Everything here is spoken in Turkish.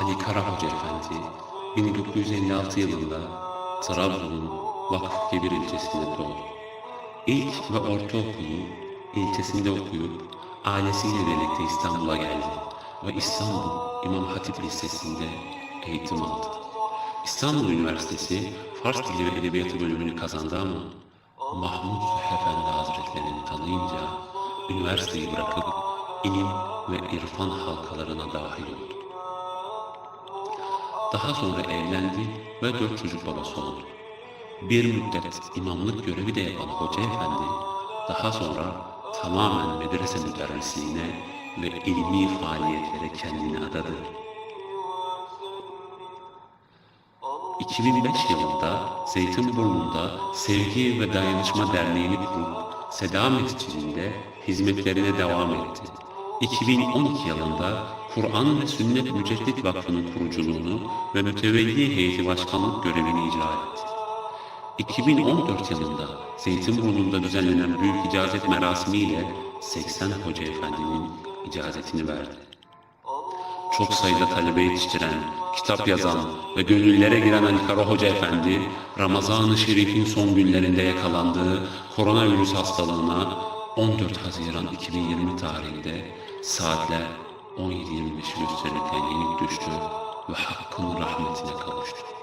Ali Kara Hoca Efendi 1956 yılında Trabzon'un Vakıfkebir ilçesinde doğdu. İlk ve ortaokulu ilçesinde okuyup ailesiyle birlikte İstanbul'a geldi ve İstanbul İmam Hatip Lisesi'nde eğitim aldı. İstanbul Üniversitesi Fars Dili ve Edebiyatı bölümünü kazandı ama Mahmud Efendi Hazretlerini tanıyınca üniversiteyi bırakıp ilim ve irfan halkalarına dahil oldu. Daha sonra evlendi ve dört çocuk babası oldu. Bir müddet imamlık görevi de yapan Hoca Efendi, daha sonra tamamen medrese müderrisliğine ve ilmi faaliyetlere kendini adadı. 2005 yılında Zeytinburnu'nda Sevgi ve Dayanışma Derneği'ni kurup Seda Mescidi'nde hizmetlerine devam etti. 2012 yılında Kur'an ve Sünnet Müceddit Vakfı'nın kuruculuğunu ve mütevelli heyeti başkanlık görevini icra etti. 2014 yılında Zeytinburnu'nda düzenlenen büyük icazet merasimiyle 80 Hoca Efendi'nin icazetini verdi çok sayıda talebe yetiştiren, kitap yazan ve gönüllere giren Ali Kara Hoca Efendi, Ramazan-ı Şerif'in son günlerinde yakalandığı koronavirüs hastalığına 14 Haziran 2020 tarihinde saatler 17.25 gösterirken yenik düştü ve Hakk'ın rahmetine kavuştu.